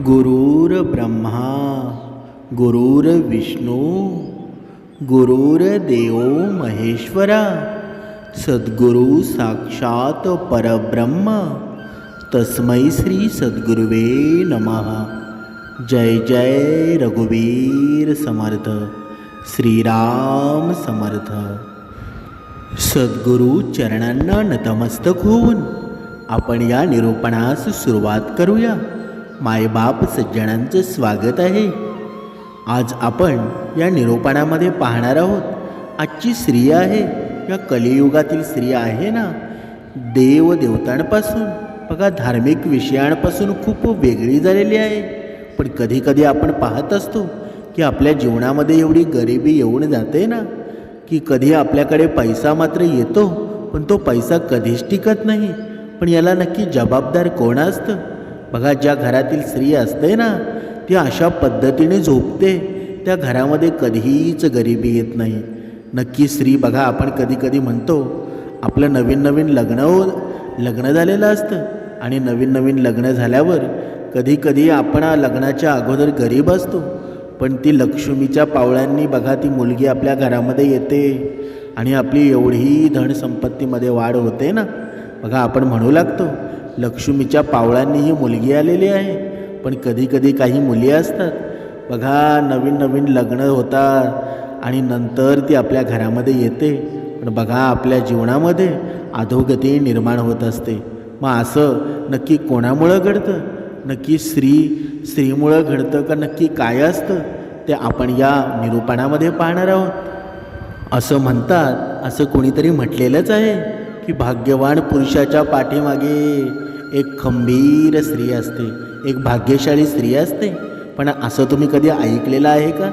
गुरुर्ब्रह्मा गुरुर्विष्णू गुरुर्देव महेश्वरा सद्गुरु साक्षात परब्रह्म तस्मै श्री सद्गुरुवे नमः। जय जय रघुवीर समर्थ श्रीराम समर्थ। सद्गुरु चरणांना नतमस्तक होऊन आपण या निरूपणास सुरुवात करूया। मायबाप सज्जनांचं स्वागत आहे. आज आपण या निरूपणामध्ये पाहणार आहोत आजची स्त्री आहे. या कलियुगातील स्त्री आहे ना? देव देवतांपासून बघा धार्मिक विषयांपासून खूप वेगळी झालेली आहे. पण कधीकधी आपण पाहत असतो की आपल्या जीवनामध्ये एवढी गरिबी येऊन जाते ना? की कधी आपल्याकडे पैसा मात्र येतो पण तो पैसा कधीच टिकत नाही. पण याला नक्की जबाबदार कोण असतं? बघा ज्या घरातील स्त्री असते ना ती अशा पद्धतीने झोपते. त्या घरामध्ये कधीच गरिबी येत नाही. नक्की स्त्री बघा आपण कधी कधी म्हणतो आपलं नवीन नवीन लग्न हो लग्न झालेलं असतं. आणि नवीन नवीन लग्न झाल्यावर कधी कधी आपण लग्नाच्या अगोदर गरीब असतो. पण ती लक्ष्मीच्या पावळ्यांनी बघा ती मुलगी आपल्या घरामध्ये येते. आणि आपली एवढी धनसंपत्तीमध्ये वाढ होते ना. बघा आपण म्हणू लागतो लक्ष्मीच्या पावळांनी ही मुलगी आलेली आहे. पण कधी कधी काही मुली असतात. बघा नवीन नवीन लग्न होतात आणि नंतर ती आपल्या घरामध्ये येते. पण बघा आपल्या जीवनामध्ये अधोगती निर्माण होत असते. मग असं नक्की कोणामुळं घडतं? नक्की स्त्री स्त्रीमुळं घडतं का नक्की काय असतं? ते आपण या निरूपणामध्ये पाहणार आहोत. असं म्हणतात असं कोणीतरी म्हटलेलंच आहे. की भाग्यवान पुरुषाच्या पाठीमागे एक खंबीर स्त्री असते एक भाग्यशाली स्त्री असते. पण असं तुम्ही कधी ऐकलेलं आहे का?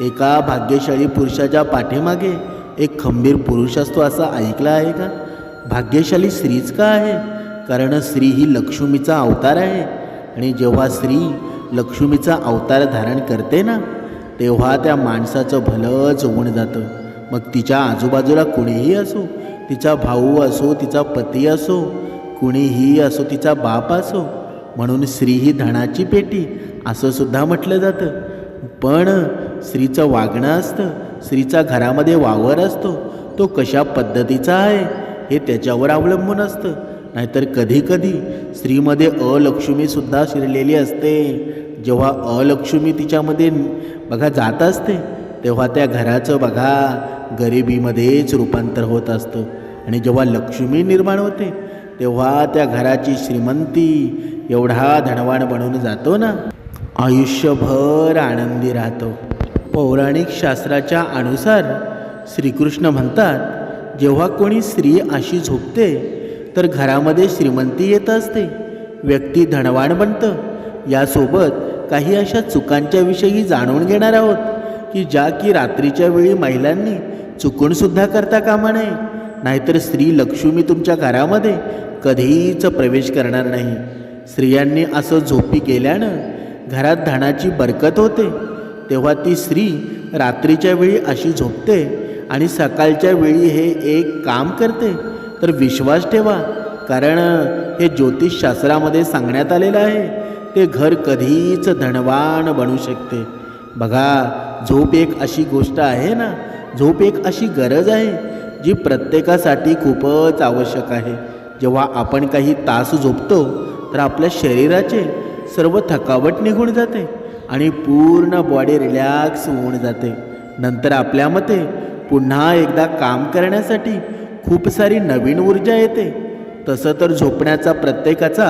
एका भाग्यशाली पुरुषाच्या पाठीमागे एक खंबीर पुरुष असतो असं ऐकलं आहे का? भाग्यशाली स्त्रीच का आहे? कारण स्त्री ही लक्ष्मीचा अवतार आहे. आणि जेव्हा स्त्री लक्ष्मीचा अवतार धारण करते ना तेव्हा त्या माणसाचं भलंच होऊन जातं. मग तिच्या आजूबाजूला कुणीही असो तिचा भाऊ असो तिचा पती असो कुणीही असो तिचा बाप असो म्हणून स्त्री ही धनाची पेटी असं सुद्धा म्हटलं जातं. पण स्त्रीचं वागणं असतं स्त्रीचा घरामध्ये वावर असतो तो कशा पद्धतीचा आहे हे त्याच्यावर अवलंबून असतं. नाहीतर कधी कधी स्त्रीमध्ये अलक्ष्मीसुद्धा शिरलेली असते. जेव्हा अलक्ष्मी तिच्यामध्ये बघा जात असते तेव्हा त्या घराचं बघा गरिबीमध्येच रूपांतर होत असतं. आणि जेव्हा लक्ष्मी निर्माण होते तेव्हा त्या घराची श्रीमंती एवढा धनवान बनून जातो ना. आयुष्यभर आनंदी राहतो. पौराणिक शास्त्राच्या अनुसार श्रीकृष्ण म्हणतात जेव्हा कोणी स्त्री अशी झोपते तर घरामध्ये श्रीमंती येत असते. व्यक्ती धनवान बनतं. यासोबत काही अशा चुकांच्या विषयी जाणून घेणार आहोत की ज्या की रात्रीच्या वेळी महिलांनी चुकूनसुद्धा करता कामा नये. नाहीतर स्त्री लक्ष्मी तुमच्या घरामध्ये कधीच प्रवेश करणार नाही. स्त्रियांनी असं झोपी केल्यानं घरात धनाची बरकत होते. तेव्हा ती स्त्री रात्रीच्या वेळी अशी झोपते आणि सकाळच्या वेळी हे एक काम करते. तर विश्वास ठेवा कारण हे ज्योतिषशास्त्रामध्ये सांगण्यात आलेलं आहे ते घर कधीच धनवान बनू शकते. बघा झोप एक अशी गोष्ट आहे ना? झोप एक अशी गरज आहे जी प्रत्येकासाठी खूपच आवश्यक आहे. जेव्हा आपण काही तास झोपतो तर आपल्या शरीराचे सर्व थकावट निघून जाते आणि पूर्ण बॉडी रिलॅक्स होऊन जाते. नंतर आपल्या मते पुन्हा एकदा काम करण्यासाठी खूप सारी नवीन ऊर्जा येते. तसं तर झोपण्याचा प्रत्येकाचा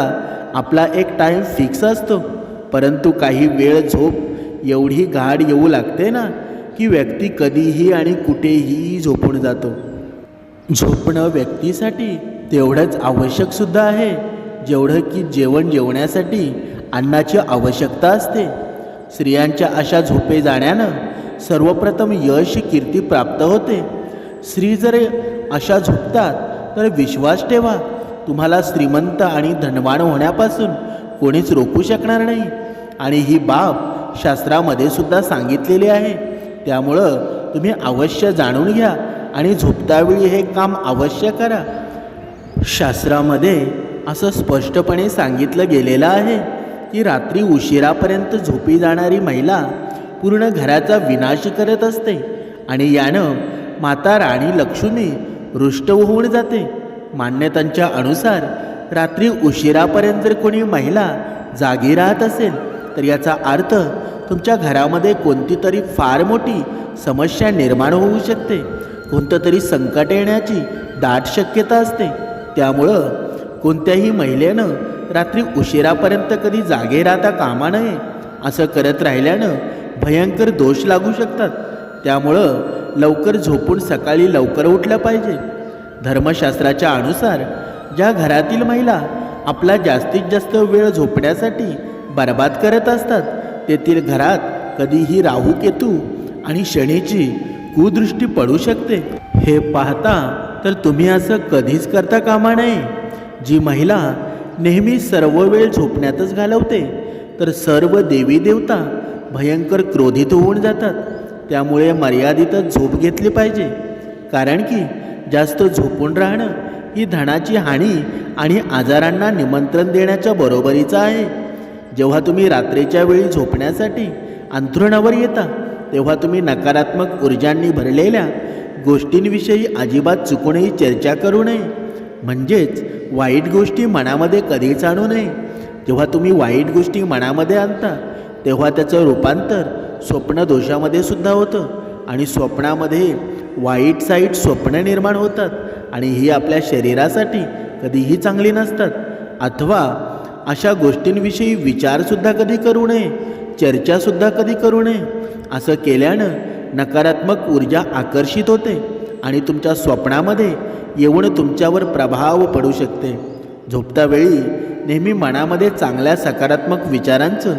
आपला एक टाईम फिक्स असतो. परंतु काही वेळ झोप एवढी गाढ येऊ लागते ना की व्यक्ती कधीही आणि कुठेही झोपून जातो. झोपणं व्यक्तीसाठी तेवढंच आवश्यकसुद्धा आहे. जेवढं की जेवण जेवण्यासाठी अन्नाची आवश्यकता असते. स्त्रियांच्या अशा झोपे जाण्यानं सर्वप्रथम यश कीर्ती प्राप्त होते. स्त्री जर अशा झोपतात तर विश्वास ठेवा. तुम्हाला श्रीमंत आणि धनवान होण्यापासून कोणीच रोखू शकणार नाही. आणि ही बाब शास्त्रामध्ये सुद्धा सांगितलेली आहे. त्यामुळं तुम्ही अवश्य जाणून घ्या. आणि झोपतावेळी हे काम अवश्य करा. शास्त्रामध्ये असं स्पष्टपणे सांगितलं गेलेलं आहे की रात्री उशिरापर्यंत झोपी जाणारी महिला पूर्ण घराचा विनाश करत असते आणि यानं माता राणी लक्ष्मी रुष्ट होऊन जाते. मान्यतांच्या अनुसार रात्री उशिरापर्यंत जर कोणी महिला जागी राहत असेल तर याचा अर्थ तुमच्या घरामध्ये कोणती तरी फार मोठी समस्या निर्माण होऊ शकते. कोणतं तरी संकट येण्याची दाट शक्यता असते. त्यामुळं कोणत्याही महिलेनं रात्री उशिरापर्यंत कधी जागे राहता कामा नये असं करत राहिल्यानं भयंकर दोष लागू शकतात. त्यामुळं लवकर झोपून सकाळी लवकर उठलं पाहिजे. धर्मशास्त्राच्या अनुसार ज्या घरातील महिला आपला जास्तीत जास्त वेळ झोपण्यासाठी बर्बाद करत असतात तेथील घरात कधीही राहू केतू आणि शनीची कुदृष्टी पडू शकते. हे पाहता तर तुम्ही असं कधीच करता कामा नये. जी महिला नेहमी सर्व वेळ झोपण्यातच घालवते तर सर्व देवी देवता भयंकर क्रोधित होऊन जातात. त्यामुळे मर्यादितच झोप घेतली पाहिजे. कारण की जास्त झोपून राहणं ही धनाची हानी आणि आजारांना निमंत्रण देण्याच्या बरोबरीचं आहे. जेव्हा तुम्ही रात्रीच्या वेळी झोपण्यासाठी अंथरुणावर येता तेव्हा तुम्ही नकारात्मक ऊर्जांनी भरलेल्या गोष्टींविषयी अजिबात चुकूनही चर्चा करू नये. म्हणजेच वाईट गोष्टी मनामध्ये कधीच आणू नये. जेव्हा तुम्ही वाईट गोष्टी मनामध्ये आणता तेव्हा त्याचं रूपांतर स्वप्नदोषामध्ये सुद्धा होतं आणि स्वप्नामध्ये वाईट साईट स्वप्न निर्माण होतात आणि ही आपल्या शरीरासाठी कधीही चांगली नसतात. अथवा अशा गोष्टींविषयी विचारसुद्धा कधी करू नये. चर्चासुद्धा कधी करू नये. असं केल्यानं नकारात्मक ऊर्जा आकर्षित होते आणि तुमच्या स्वप्नामध्ये येऊन तुमच्यावर प्रभाव पडू शकते. झोपता वेळी नेहमी मनामध्ये चांगल्या सकारात्मक विचारांचं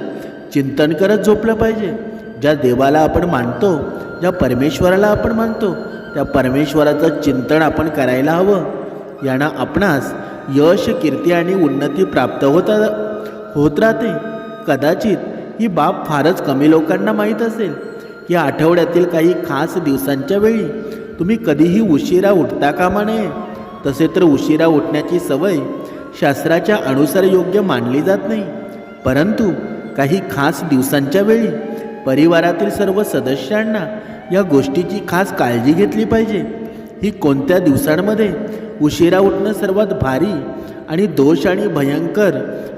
चिंतन करत झोपलं पाहिजे. ज्या देवाला आपण मानतो ज्या परमेश्वराला आपण मानतो त्या परमेश्वराचं चिंतन आपण करायला हवं. यानं आपणास यश कीर्ती आणि उन्नती प्राप्त होता होत राहते. कदाचित ही बाब फारच कमी लोकांना माहीत असेल. या आठवड्यातील काही खास दिवसांच्या वेळी तुम्ही कधीही उशिरा उठता कामा नये. तसे तर उशिरा उठण्याची सवय शास्त्राच्या अनुसार योग्य मानली जात नाही. परंतु काही खास दिवसांच्या वेळी परिवारातील सर्व सदस्यांना या गोष्टीची खास काळजी घेतली पाहिजे. ही कोणत्या दिवसांमध्ये उशिरा उठणं सर्वात भारी आणि दोष आणि भयंकर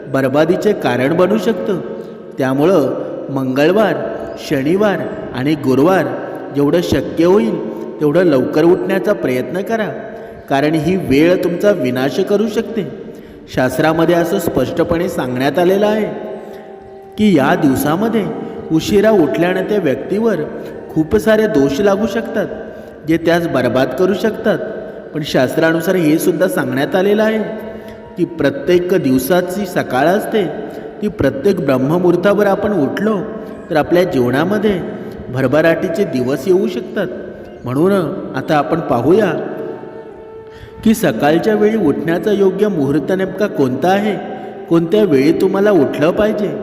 बर्बादीचे कारण बनू शकतं? त्यामुळं मंगळवार शनिवार आणि गुरुवार जेवढं शक्य होईल तेवढं लवकर उठण्याचा प्रयत्न करा. कारण ही वेळ तुमचा विनाश करू शकते. शास्त्रामध्ये असं स्पष्टपणे सांगण्यात आलेलं आहे की या दिवसामध्ये उशिरा उठल्यानं त्या व्यक्तीवर खूप सारे दोष लागू शकतात जे त्यास बर्बाद करू शकतात. पण शास्त्रानुसार हे सुद्धा सांगण्यात आलेलं आहे की प्रत्येक दिवसाची सकाळ असते ती प्रत्येक ब्रह्ममुहूर्तावर आपण उठलो तर आपल्या जीवनामध्ये भरभराटीचे दिवस येऊ शकतात. म्हणून आता आपण पाहूया की सकाळच्या वेळी उठण्याचा योग्य मुहूर्त नेमका कोणता आहे? कोणत्या वेळी तुम्हाला उठलं पाहिजे?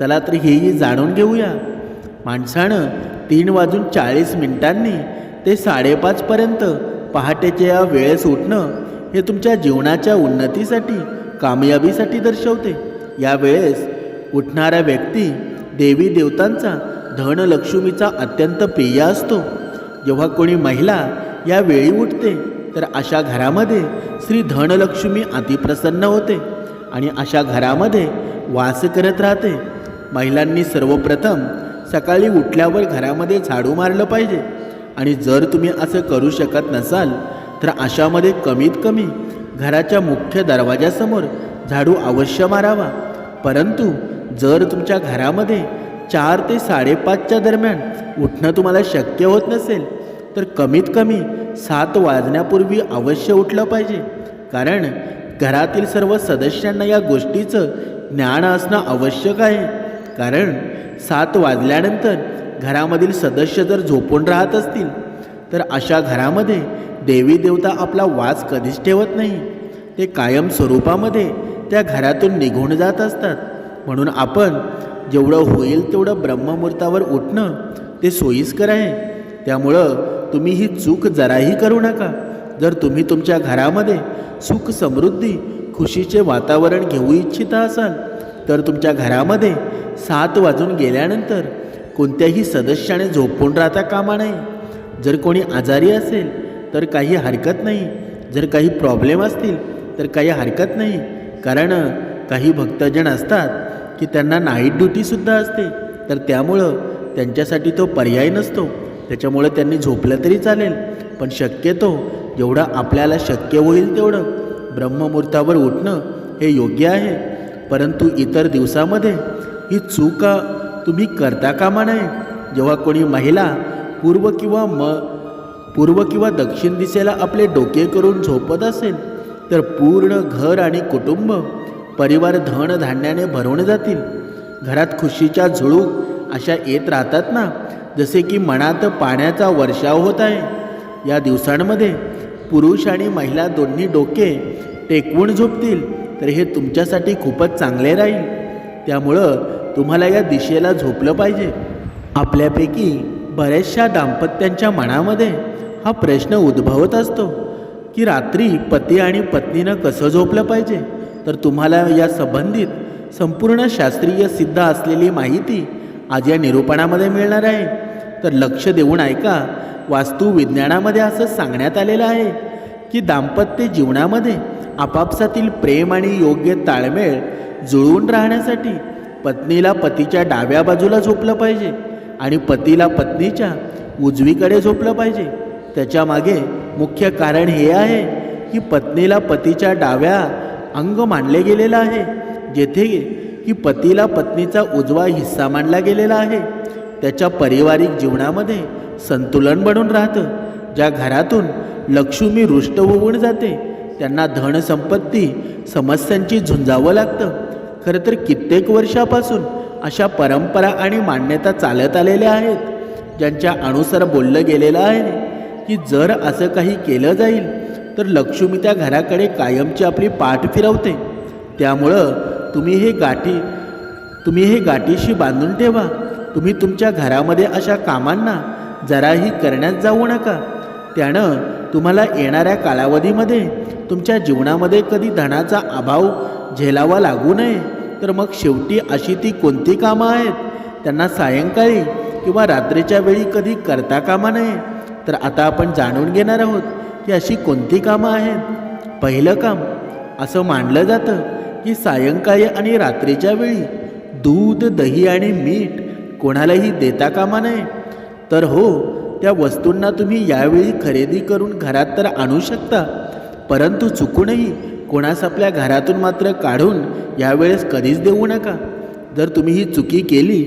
चला तर हेही जाणून घेऊया. माणसानं तीन वाजून चाळीस मिनिटांनी ते साडेपाचपर्यंत पहाटेच्या या वेळेस उठणं हे तुमच्या जीवनाच्या उन्नतीसाठी कामयाबीसाठी दर्शवते. या वेळेस उठणारा व्यक्ती देवी देवतांचा धनलक्ष्मीचा अत्यंत प्रिय असतो. जेव्हा कोणी महिला या वेळी उठते तर अशा घरामध्ये श्री धनलक्ष्मी अतिप्रसन्न होते आणि अशा घरामध्ये वास करत राहते. महिलांनी सर्वप्रथम सकाळी उठल्यावर घरामध्ये झाडू मारलं पाहिजे आणि जर तुम्ही असं करू शकत नसाल तर अशामध्ये कमीत कमी घराच्या मुख्य दरवाजासमोर झाडू अवश्य मारावा. परंतु जर तुमच्या घरामध्ये चार ते साडेपाचच्या दरम्यान उठणं तुम्हाला शक्य होत नसेल तर कमीत कमी सात वाजण्यापूर्वी अवश्य उठलं पाहिजे. कारण घरातील सर्व सदस्यांना या गोष्टीचं ज्ञान असणं आवश्यक आहे. कारण सात वाजल्यानंतर घरामधील सदस्य जर झोपून राहत असतील तर अशा घरामध्ये देवी देवता आपला वास कधीच ठेवत नाही. ते कायम स्वरूपामध्ये त्या घरातून निघून जात असतात. म्हणून आपण जेवढं होईल तेवढं ब्रह्ममुहूर्तावर उठणं ते सोयीस्कर आहे. त्यामुळं तुम्ही ही चूक जराही करू नका. जर तुम्ही तुमच्या घरामध्ये सुख समृद्धी खुशीचे वातावरण घेऊ इच्छिता असाल तर तुमच्या घरामध्ये सात वाजून गेल्यानंतर कोणत्याही सदस्याने झोपून राहता कामा नये. जर कोणी आजारी असेल तर काही हरकत नाही. जर काही प्रॉब्लेम असतील तर काही हरकत नाही. कारण काही भक्तजन असतात की त्यांना नाईट ड्युटीसुद्धा असते. तर त्यामुळं त्यांच्यासाठी तो पर्याय नसतो. त्याच्यामुळं त्यांनी झोपलं तरी चालेल. पण शक्यतो जेवढं आपल्याला शक्य होईल तेवढं ब्रह्ममुहूर्तावर उठणं हे योग्य आहे. परंतु इतर दिवसामध्ये ही चूक तुम्ही करता कामा नये. जेव्हा कोणी महिला पूर्व किंवा म पूर्व किंवा दक्षिण दिशेला आपले डोके करून झोपत असेल तर पूर्ण घर आणि कुटुंब परिवार धन धान्याने भरून जातील. घरात खुशीच्या झुळूक अशा येत राहतात ना जसे की मनात पाण्याचा वर्षाव होत आहे. या दिवसांमध्ये पुरुष आणि महिला दोन्ही डोके टेकवून झोपतील तर हे तुमच्यासाठी खूपच चांगले राहील. त्यामुळं तुम्हाला या दिशेला झोपलं पाहिजे. आपल्यापैकी बऱ्याचशा दाम्पत्यांच्या मनामध्ये हा प्रश्न उद्भवत असतो की रात्री पती आणि पत्नीनं कसं झोपलं पाहिजे? तर तुम्हाला या संबंधित संपूर्ण शास्त्रीय सिद्ध असलेली माहिती आज या निरूपणामध्ये मिळणार आहे. तर लक्ष देऊन ऐका. वास्तुविज्ञानामध्ये असं सांगण्यात आलेलं आहे की दाम्पत्य जीवनामध्ये आपापसातील प्रेम आणि योग्य ताळमेळ जुळवून राहण्यासाठी पत्नीला पतीच्या डाव्या बाजूला झोपलं पाहिजे आणि पतीला पत्नीच्या उजवीकडे झोपलं पाहिजे. त्याच्यामागे मुख्य कारण हे आहे की पत्नीला पतीच्या डाव्या अंग मानले गेलेलं आहे. जेथे की पतीला पत्नीचा उजवा हिस्सा मानला गेलेला आहे. त्याच्या पारिवारिक जीवनामध्ये संतुलन बनून राहतं. ज्या घरातून लक्ष्मी रुष्ट होऊन जाते त्यांना धनसंपत्ती समस्यांची झुंजावं लागतं. खरं तर कित्येक वर्षापासून अशा परंपरा आणि मान्यता चालत आलेल्या आहेत. ज्यांच्या अनुसार बोललं गेलेलं आहे की जर असं काही केलं जाईल तर लक्ष्मी त्या घराकडे कायमची आपली पाठ फिरवते. त्यामुळं तुम्ही हे गाठी तुम्ही हे गाठीशी बांधून ठेवा. तुम्ही तुमच्या घरामध्ये अशा कामांना जराही करण्यात जाऊ नका. त्यानं तुम्हाला येणाऱ्या कालावधीमध्ये तुमच्या जीवनामध्ये कधी धनाचा अभाव झेलावा लागू नये. तर मग शेवटी अशी ती कोणती कामं आहेत? त्यांना सायंकाळी किंवा रात्रीच्या वेळी कधी करता कामा नये. तर आता आपण जाणून घेणार आहोत. की अशी कोणती कामं आहेत? पहिलं काम असं मानलं जातं की सायंकाळी आणि रात्रीच्या वेळी दूध दही आणि मीठ कोणालाही देता कामा नये. तर हो त्या वस्तूंना तुम्ही यावेळी खरेदी करून घरात तर आणू शकता परंतु चुकूनही कोणास आपल्या घरातून मात्र काढून यावेळेस कधीच देऊ नका. जर तुम्ही ही चुकी केली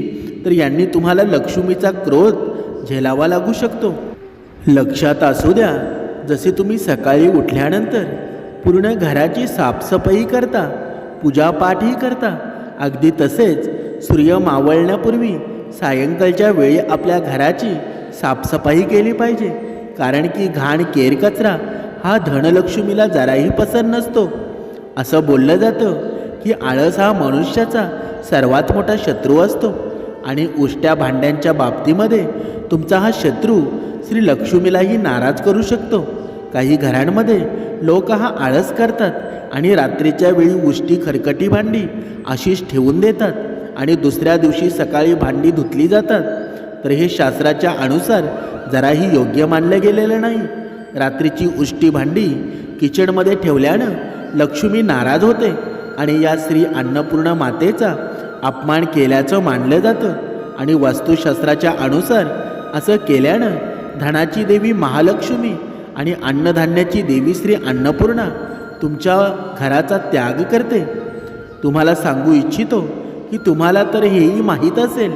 तर यांनी तुम्हाला लक्ष्मीचा क्रोध झेलावा लागू शकतो. लक्षात असू द्या जसे तुम्ही सकाळी उठल्यानंतर पूर्ण घराची साफसफाई करता पूजापाठही करता अगदी तसेच सूर्य मावळण्यापूर्वी सायंकाळच्या वेळी आपल्या घराची साफसफाई केली पाहिजे. कारण की घाण केर कचरा हा धनलक्ष्मीला जराही पसंत नसतो. असं बोललं जातं की आळस हा मनुष्याचा सर्वात मोठा शत्रू असतो. आणि उष्ट्या भांड्यांच्या बाबतीमध्ये तुमचा हा शत्रू श्री लक्ष्मीलाही नाराज करू शकतो. काही घरांमध्ये लोक हा आळस करतात आणि रात्रीच्या वेळी उष्टी खरकटी भांडी अशीच ठेवून देतात आणि दुसऱ्या दिवशी सकाळी भांडी धुतली जातात. तर हे शास्त्राच्या अनुसार जराही योग्य मानलं गेलेलं नाही. रात्रीची उष्टी भांडी किचनमध्ये ठेवल्यानं लक्ष्मी नाराज होते आणि या श्री अन्नपूर्ण मातेचा अपमान केल्याचं मानलं जातं. आणि वास्तुशास्त्राच्या अनुसार असं केल्यानं धनाची देवी महालक्ष्मी आणि अन्नधान्याची देवी श्री अन्नपूर्णा तुमच्या घराचा त्याग करते. तुम्हाला सांगू इच्छितो की तुम्हाला तर हेही माहीत असेल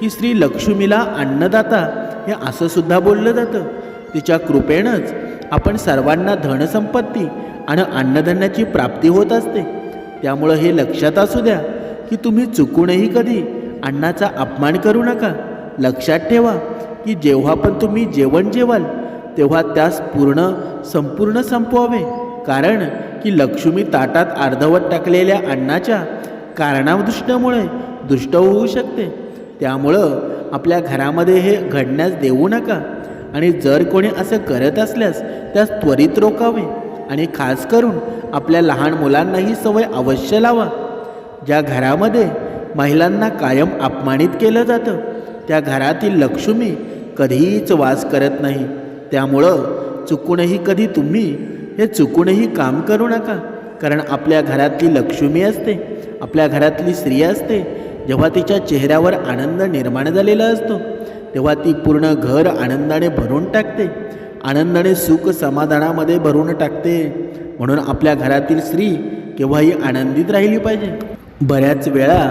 की श्री लक्ष्मीला अन्नदाता हे असं सुद्धा बोललं जातं. तिच्या कृपेनंच आपण सर्वांना धनसंपत्ती आणि अन्नधान्याची प्राप्ती होत असते. त्यामुळं हे लक्षात असू द्या की तुम्ही चुकूनही कधी अन्नाचा अपमान करू नका. लक्षात ठेवा की जेव्हा पण तुम्ही जेवण जेवाल तेव्हा त्यास पूर्ण संपूर्ण संपवावे. कारण की लक्ष्मी ताटात अर्धवट टाकलेल्या अन्नाच्या कारणादृष्टामुळे दुष्ट होऊ शकते. त्यामुळं आपल्या घरामध्ये हे घडण्यास देऊ नका आणि जर कोणी असं करत असल्यास त्यास त्वरित रोखावे आणि खास करून आपल्या लहान मुलांनाही सवय अवश्य लावा. ज्या घरामध्ये महिलांना कायम अपमानित केलं जातं त्या घरातील लक्ष्मी कधीच वास करत नाही. त्यामुळं चुकूनही कधी तुम्ही हे चुकूनही काम करू नका. कारण आपल्या घरातली लक्ष्मी असते आपल्या घरातली स्त्री असते. जेव्हा तिच्या चेहऱ्यावर आनंद निर्माण झालेला असतो तेव्हा ती पूर्ण घर आनंदाने भरून टाकते. आनंदाने सुख समाधानामध्ये भरून टाकते. म्हणून आपल्या घरातील स्त्री केव्हाही आनंदित राहिली पाहिजे. बऱ्याच वेळा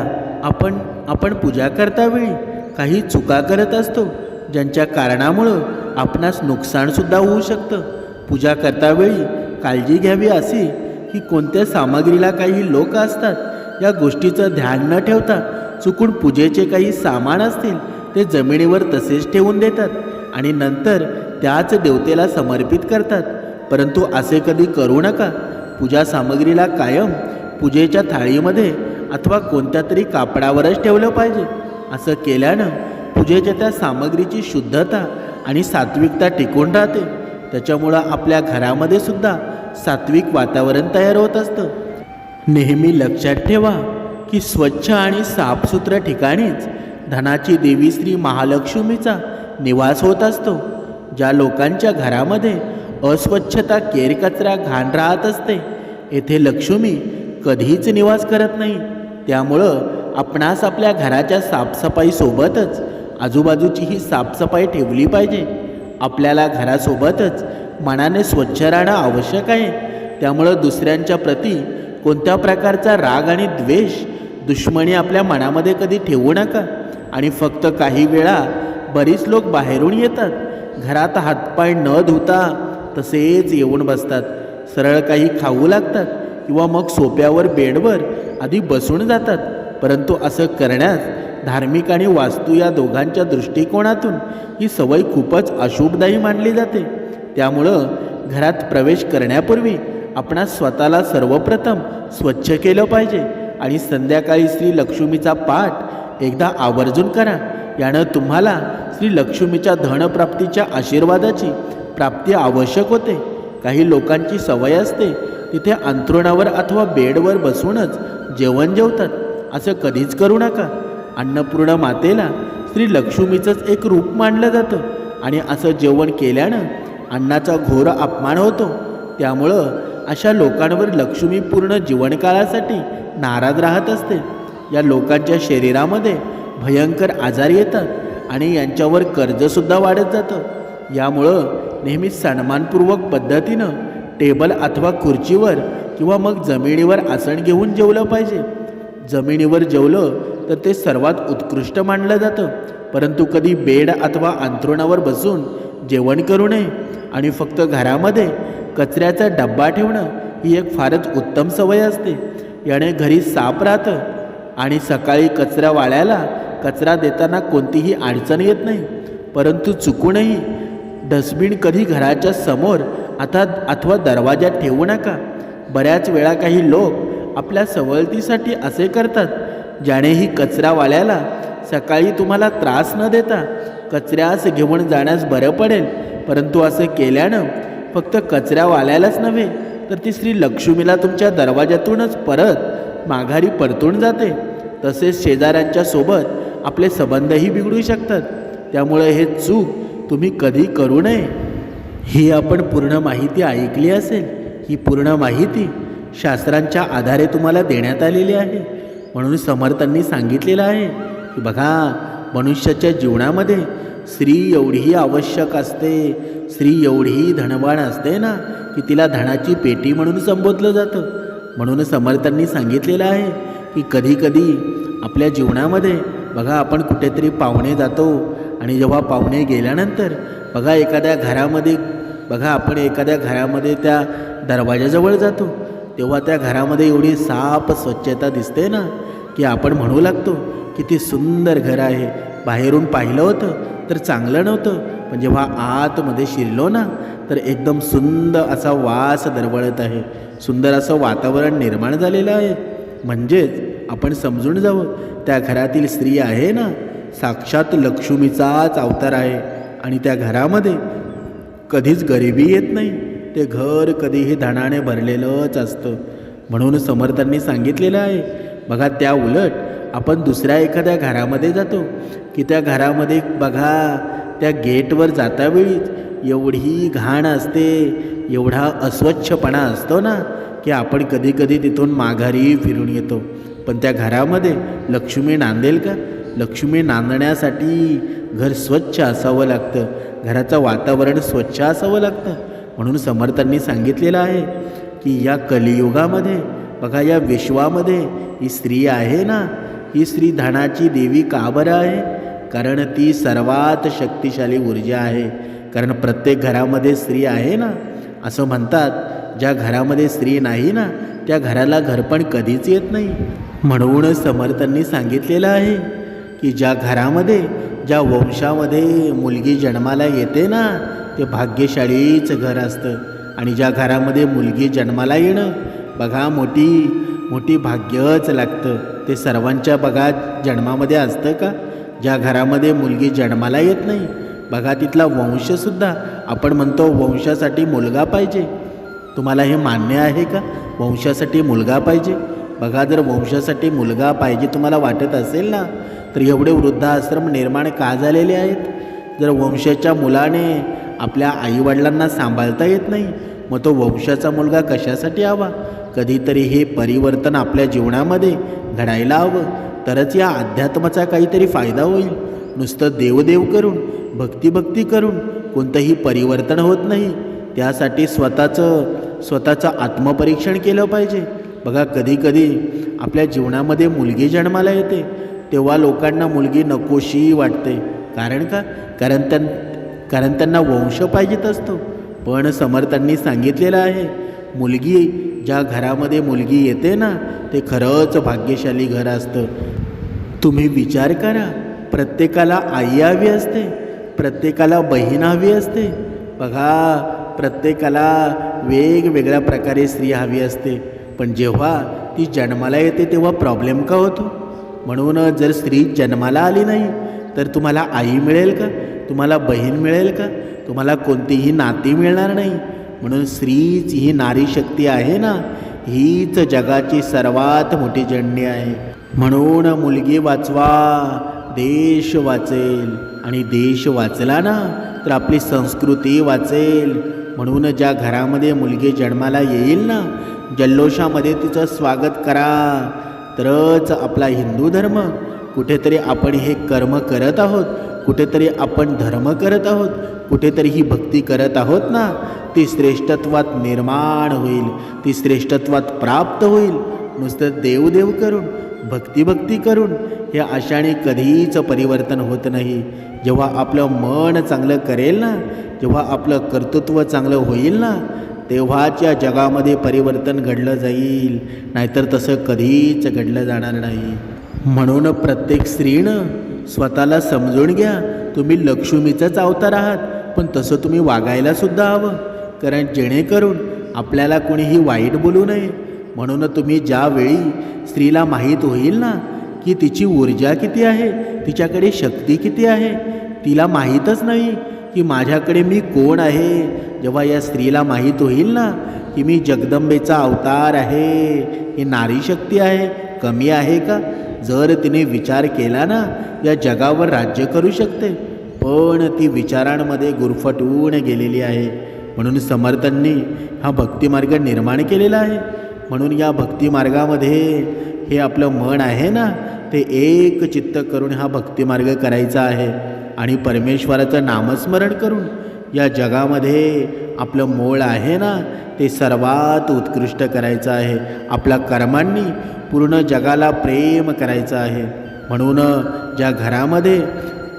आपण आपण पूजा करता वेळी काही चुका करत असतो ज्यांच्या कारणामुळं आपणास नुकसानसुद्धा होऊ शकतं. पूजा करतावेळी काळजी घ्यावी अशी की कोणत्या सामग्रीला काही लोक असतात या गोष्टीचं ध्यान न ठेवता चुकून पूजेचे काही सामान असतील ते जमिनीवर तसेच ठेवून देतात आणि नंतर त्याच देवतेला समर्पित करतात. परंतु असे कधी करू नका. पूजा सामग्रीला कायम पूजेच्या थाळीमध्ये अथवा कोणत्या तरी कापडावरच ठेवलं पाहिजे. असं केल्यानं पूजेच्या त्या सामग्रीची शुद्धता आणि सात्विकता टिकून राहते. त्याच्यामुळं आपल्या घरामध्ये सुद्धा सात्विक वातावरण तयार होत असतं. नेहमी लक्षात ठेवा की स्वच्छ आणि साफसुथऱ्या ठिकाणीच धनाची देवी श्री महालक्ष्मीचा निवास होत असतो ज्या लोकांच्या घरामध्ये अस्वच्छता केरकचरा घाण राहत असते. येथे लक्ष्मी कधीच निवास करत नाही. त्यामुळं आपणास आपल्या घराच्या साफसफाईसोबतच आजूबाजूचीही साफसफाई ठेवली पाहिजे. आपल्याला घरासोबतच मनाने स्वच्छ राहणं आवश्यक आहे. त्यामुळं दुसऱ्यांच्या प्रती कोणत्या प्रकारचा राग आणि द्वेष दुश्मनी आपल्या मनामध्ये कधी ठेवू नका. आणि फक्त काही वेळा बरीच लोक बाहेरून येतात. घरात हातपाय न धुता तसेच येऊन बसतात. सरळ काही खाऊ लागतात किंवा मग सोप्यावर बेडवर आधी बसून जातात. परंतु असं करण्यास धार्मिक आणि वास्तू या दोघांच्या दृष्टिकोनातून ही सवय खूपच अशुभदायी मानली जाते. त्यामुळं घरात प्रवेश करण्यापूर्वी आपणास स्वतःला सर्वप्रथम स्वच्छ केलं पाहिजे आणि संध्याकाळी श्री लक्ष्मीचा पाठ एकदा आवर्जून करा. यानं तुम्हाला श्री लक्ष्मीच्या धनप्राप्तीच्या आशीर्वादाची प्राप्ती आवश्यक होते. काही लोकांची सवय असते तिथे अंथरुणावर अथवा बेडवर बसूनच जेवण जेवतात. असं कधीच करू नका. अन्नपूर्ण मातेला श्री लक्ष्मीचंच एक रूप मानलं जातं. आणि असं जेवण केल्यानं अन्नाचा घोर अपमान होतो. त्यामुळं अशा लोकांवर लक्ष्मी पूर्ण जीवनकाळासाठी नाराज राहत असते. या लोकांच्या शरीरामध्ये भयंकर आजार येतात आणि यांच्यावर कर्जसुद्धा वाढत जातं. यामुळं नेहमी सन्मानपूर्वक पद्धतीनं टेबल अथवा खुर्चीवर किंवा मग जमिनीवर आसन घेऊन जेवलं पाहिजे. जमिनीवर जेवलं तर ते सर्वात उत्कृष्ट मानलं जातं. परंतु कधी बेड अथवा अंथरुणावर बसून जेवण करू नये आणि फक्त घरामध्ये कचऱ्याचा डब्बा ठेवणं ही एक फारच उत्तम सवय असते. याने घरी साप राहतं आणि सकाळी कचरा वाळ्याला कचरा देताना कोणतीही अडचण येत नाही. परंतु चुकूनही डस्टबिन कधी घराच्या समोर आता अथवा दरवाजात ठेवू नका. बऱ्याच वेळा काही लोक आपल्या सवलतीसाठी असे करतात ज्यानेही कचरावाल्याला सकाळी तुम्हाला त्रास न देता कचऱ्यास घेऊन जाण्यास बरं पडेल. परंतु असं केल्यानं फक्त कचऱ्यावाल्यालाच नव्हे तर ती श्री लक्ष्मीला तुमच्या दरवाजातूनच परत माघारी परतून जाते. तसेच शेजाऱ्यांच्या सोबत आपले संबंधही बिघडू शकतात. त्यामुळे हे चूक तुम्ही कधी करू नये. ही आपण पूर्ण माहिती ऐकली असेल ही पूर्ण माहिती शास्त्रांच्या आधारे तुम्हाला देण्यात आलेली आहे. म्हणून समर्थांनी सांगितलेलं आहे की बघा मनुष्याच्या जीवनामध्ये स्त्री एवढी आवश्यक असते स्त्री एवढी धनवान असते ना की तिला धनाची पेटी म्हणून संबोधलं जातं. म्हणून समर्थांनी सांगितलेलं आहे की कधीकधी आपल्या जीवनामध्ये बघा आपण कुठेतरी पाहुणे जातो आणि जेव्हा पाहुणे गेल्यानंतर बघा एखाद्या घरामध्ये बघा आपण एखाद्या घरामध्ये त्या दरवाजाजवळ जातो. तेव्हा त्या घरामध्ये एवढी साफ स्वच्छता दिसते ना की आपण म्हणू लागतो किती सुंदर घर आहे. बाहेरून पाहिलं होतं तर चांगलं नव्हतं. पण जेव्हा आतमध्ये शिरलो ना तर एकदम सुंदर असा वास दरवळत आहे. सुंदर असं वातावरण निर्माण झालेलं आहे. म्हणजेच आपण समजून जावं त्या घरातील स्त्री आहे ना साक्षात लक्ष्मीचाच अवतार आहे. आणि त्या घरामध्ये कधीच गरिबी येत नाही. ते घर कधीही धनाने भरलेलंच असतं. म्हणून समर्थांनी सांगितलेलं आहे बघा त्या उलट आपण दुसऱ्या एखाद्या घरामध्ये जातो की त्या घरामध्ये बघा त्या गेटवर जातावेळीच एवढी घाण असते एवढा अस्वच्छपणा असतो ना की आपण कधीकधी तिथून माघारी फिरून येतो. पण त्या घरामध्ये लक्ष्मी नांदेल का? लक्ष्मी नांदण्यासाठी घर स्वच्छ असावं लागतं. घराचं वातावरण स्वच्छ असावं लागतं. म्हणून समर्थांनी सांगितलेलं आहे की या कलियुगामध्ये बघा या विश्वामध्ये ही स्त्री आहे ना? ही स्त्री धनाची देवी का बरं आहे? कारण ती सर्वात शक्तिशाली ऊर्जा आहे. कारण प्रत्येक घरामध्ये स्त्री आहे ना? असं म्हणतात. ज्या घरामध्ये स्त्री नाही ना त्या घराला घरपण कधीच येत नाही. म्हणून समर्थांनी सांगितलेलं आहे की ज्या घरामध्ये ज्या वंशामध्ये मुलगी जन्माला येते ना ते भाग्यशाळीच घर असतं. आणि ज्या घरामध्ये मुलगी जन्माला येणं बघा मोठी मोठी भाग्यच लागतं. ते सर्वांच्या बघा जन्मामध्ये असतं का? ज्या घरामध्ये मुलगी जन्माला येत नाही बघा तिथला वंशसुद्धा आपण म्हणतो वंशासाठी मुलगा पाहिजे. तुम्हाला हे मान्य आहे का? वंशासाठी मुलगा पाहिजे. बघा जर वंशासाठी मुलगा पाहिजे तुम्हाला वाटत असेल ना तर एवढे वृद्धाश्रम निर्माण का झालेले आहेत? जर वंशाच्या मुलाने आपल्या आईवडिलांना सांभाळता येत नाही. मग तो वंशाचा मुलगा कशासाठी हवा कधीतरी हे परिवर्तन आपल्या जीवनामध्ये घडायला हवं. तरच या अध्यात्माचा काहीतरी फायदा होईल. नुसतं देवदेव करून भक्तिभक्ती करून कोणतंही परिवर्तन होत नाही. त्यासाठी स्वतःचं स्वतःचं आत्मपरीक्षण केलं पाहिजे. बघा कधीकधी आपल्या जीवनामध्ये मुलगी जन्माला येते. तेव्हा लोकांना मुलगी नकोशी वाटते. कारण का? कारण त्यां कारण त्यांना वंश पाहिजेत असतो. पण समर्थांनी सांगितलेलं आहे मुलगी ज्या घरामध्ये मुलगी येते ना ते खरंच भाग्यशाली घर असतं. तुम्ही विचार करा प्रत्येकाला आई हवी असते प्रत्येकाला बहीण हवी असते. बघा प्रत्येकाला वेगवेगळ्या प्रकारे स्त्री हवी असते. पण जेव्हा ती जन्माला येते तेव्हा प्रॉब्लेम का होतो? म्हणून जर स्त्री जन्माला आली नाही तर तुम्हाला आई मिळेल का? तुम्हाला बहीण मिळेल का? तुम्हाला कोणतीही नाती मिळणार नाही. म्हणून स्त्रीच ही नारी शक्ती आहे ना? हीच जगाची सर्वात मोठी जणणी आहे. म्हणून मुलगी वाचवा देश वाचेल. आणि देश वाचला ना तर आपली संस्कृती वाचेल. म्हणून ज्या घरामध्ये मुलगी जन्माला येईल ना जल्लोषामध्ये तिचं स्वागत करा. तरच आपला हिंदू धर्म कुठेतरी आपण हे कर्म करत आहोत कुठेतरी आपण धर्म करत आहोत कुठेतरी ही भक्ती करत आहोत ना ती श्रेष्ठत्वात निर्माण होईल ती श्रेष्ठत्वात प्राप्त होईल. नुसतं देवदेव करून भक्तिभक्ती करून या आशाने कधीच परिवर्तन होत नाही. जेव्हा आपलं मन चांगलं करेल ना जेव्हा आपलं कर्तृत्व चांगलं होईल ना तेव्हाच या जगामध्ये परिवर्तन घडलं जाईल. नाहीतर तसं कधीच घडलं जाणार नाही. म्हणून प्रत्येक स्त्रीनं स्वतःला समजून घ्या. तुम्ही लक्ष्मीचाच अवतार आहात पण तसं तुम्ही वागायला सुद्धा हवं. कारण जेणेकरून आपल्याला कोणीही वाईट बोलू नये. म्हणून तुम्ही ज्यावेळी स्त्रीला माहीत होईल ना की तिची ऊर्जा किती आहे तिच्याकडे शक्ती किती आहे तिला माहीतच नाही की माझ्याकडे मी कोण आहे. जेव्हा या स्त्रीला माहीत होईल ना की मी जगदंबेचा अवतार आहे ही नारी शक्ती आहे कमी आहे का? जर तिने विचार केला ना या जगावर राज्य करू शकते. पण ती विचारांमध्ये गुरफटून गेलेली आहे. म्हणून समर्थांनी हा भक्तिमार्ग निर्माण केलेला आहे. म्हणून या भक्तिमार्गामध्ये हे आपलं मन आहे ना ते एक चित्त करून हा भक्तिमार्ग करायचा आहे. आणि परमेश्वराचं नामस्मरण करून या जगामध्ये आपलं मोळ आहे ना ते सर्वात उत्कृष्ट करायचं आहे. आपल्या कर्मांनी पूर्ण जगाला प्रेम करायचं आहे. म्हणून ज्या घरामध्ये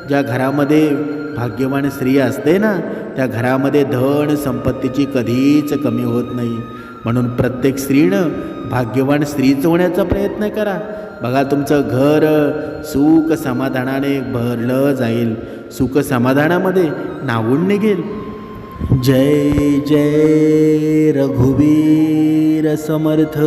ज्या घरामध्ये भाग्यवान स्त्री असते ना त्या घरामध्ये धन संपत्तीची कधीच कमी होत नाही. म्हणून प्रत्येक स्त्रीनं भाग्यवान स्त्रीच होण्याचा प्रयत्न करा. बघा तुमचं घर सुख समाधानाने भरलं जाईल. सुख समाधानामध्ये नावून निघेल. जय जय रघुवीर समर्थ.